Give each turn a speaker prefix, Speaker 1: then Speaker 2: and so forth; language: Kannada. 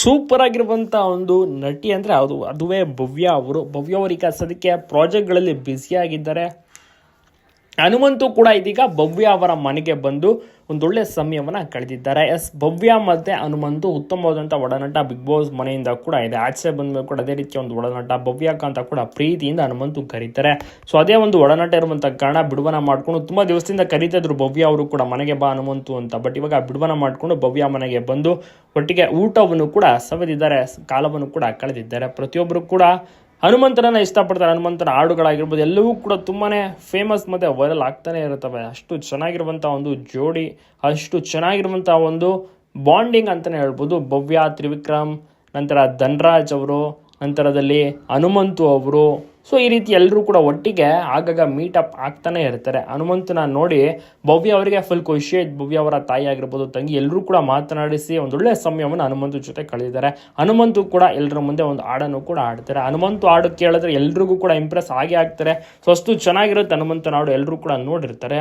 Speaker 1: ಸೂಪರ್ ಆಗಿರುವಂಥ ಒಂದು ನಟಿ ಅಂದರೆ ಅದು ಅದುವೇ ಭವ್ಯ ಅವರು. ಭವ್ಯ ಅವರಿಗೆ ಸದ್ಯಕ್ಕೆ ಪ್ರಾಜೆಕ್ಟ್ಗಳಲ್ಲಿ ಬ್ಯುಸಿಯಾಗಿದ್ದಾರೆ ಹನುಮಂತು ಕೂಡ ಇದೀಗ ಭವ್ಯ ಅವರ ಮನೆಗೆ ಬಂದು ಒಂದೊಳ್ಳೆ ಸಮಯವನ್ನು ಕಳೆದಿದ್ದಾರೆ. ಎಸ್, ಭವ್ಯ ಮತ್ತು ಹನುಮಂತು ಉತ್ತಮವಾದಂಥ ಒಡನಾಟ ಬಿಗ್ ಬಾಸ್ ಮನೆಯಿಂದ ಕೂಡ ಇದೆ. ಆಚೆ ಬಂದ ಮೇಲೆ ಕೂಡ ಅದೇ ರೀತಿಯ ಒಂದು ಒಡನಾಟ ಅಂತ ಕೂಡ ಪ್ರೀತಿಯಿಂದ ಹನುಮಂತು ಕರೀತಾರೆ. ಸೊ ಅದೇ ಒಂದು ಒಡನಾಟ ಇರುವಂಥ ಕಾರಣ ಬಿಡುವನ ಮಾಡಿಕೊಂಡು ತುಂಬ ದಿವಸದಿಂದ ಕರೀತಾ ಇದ್ರು ಭವ್ಯ ಅವರು ಕೂಡ ಮನೆಗೆ ಬಾ ಹನುಮಂತು ಅಂತ. ಬಟ್ ಇವಾಗ ಬಿಡುವನ ಮಾಡಿಕೊಂಡು ಭವ್ಯ ಮನೆಗೆ ಬಂದು ಒಟ್ಟಿಗೆ ಊಟವನ್ನು ಕೂಡ ಸವೆದಿದ್ದಾರೆ, ಕಾಲವನ್ನು ಕೂಡ ಕಳೆದಿದ್ದಾರೆ. ಪ್ರತಿಯೊಬ್ಬರು ಕೂಡ ಹನುಮಂತನನ್ನ ಇಷ್ಟಪಡ್ತಾರೆ. ಹನುಮಂತನ ಹಾಡುಗಳಾಗಿರ್ಬೋದು, ಎಲ್ಲವೂ ಕೂಡ ತುಂಬಾ ಫೇಮಸ್ ಮತ್ತು ವೈರಲ್ ಆಗ್ತಾನೆ ಇರುತ್ತವೆ. ಅಷ್ಟು ಚೆನ್ನಾಗಿರುವಂಥ ಒಂದು ಜೋಡಿ, ಅಷ್ಟು ಚೆನ್ನಾಗಿರುವಂಥ ಒಂದು ಬಾಂಡಿಂಗ್ ಅಂತಲೇ ಹೇಳ್ಬೋದು. ಭವ್ಯ ತ್ರಿವಿಕ್ರಮ್, ನಂತರ ಧನ್ರಾಜ್ ಅವರು, ನಂತರದಲ್ಲಿ ಹನುಮಂತು ಅವರು ಸೊ ಈ ರೀತಿ ಎಲ್ಲರೂ ಕೂಡ ಒಟ್ಟಿಗೆ ಆಗಾಗ ಮೀಟಪ್ ಆಗ್ತಾನೆ ಇರ್ತಾರೆ. ಹನುಮಂತನ ನೋಡಿ ಭವ್ಯ ಅವರಿಗೆ ಫುಲ್ ಖುಷಿ ಆಯ್ತು ಭವ್ಯ ಅವರ ತಾಯಿ ಆಗಿರ್ಬೋದು, ತಂಗಿ ಎಲ್ಲರೂ ಕೂಡ ಮಾತನಾಡಿಸಿ ಒಂದೊಳ್ಳೆ ಸಮಯವನ್ನು ಹನುಮಂತ ಜೊತೆ ಕಳೆದಿದ್ದಾರೆ. ಹನುಮಂತು ಕೂಡ ಎಲ್ಲರ ಮುಂದೆ ಒಂದು ಹಾಡನ್ನು ಕೂಡ ಆಡ್ತಾರೆ ಹನುಮಂತು ಹಾಡು ಕೇಳಿದ್ರೆ ಎಲ್ರಿಗೂ ಕೂಡ ಇಂಪ್ರೆಸ್ ಆಗೇ ಆಗ್ತಾರೆ. ಸೊ ಅಷ್ಟು ಚೆನ್ನಾಗಿರುತ್ತೆ ಹನುಮಂತನ ಹಾಡು ಎಲ್ಲರೂ ಕೂಡ ನೋಡಿರ್ತಾರೆ.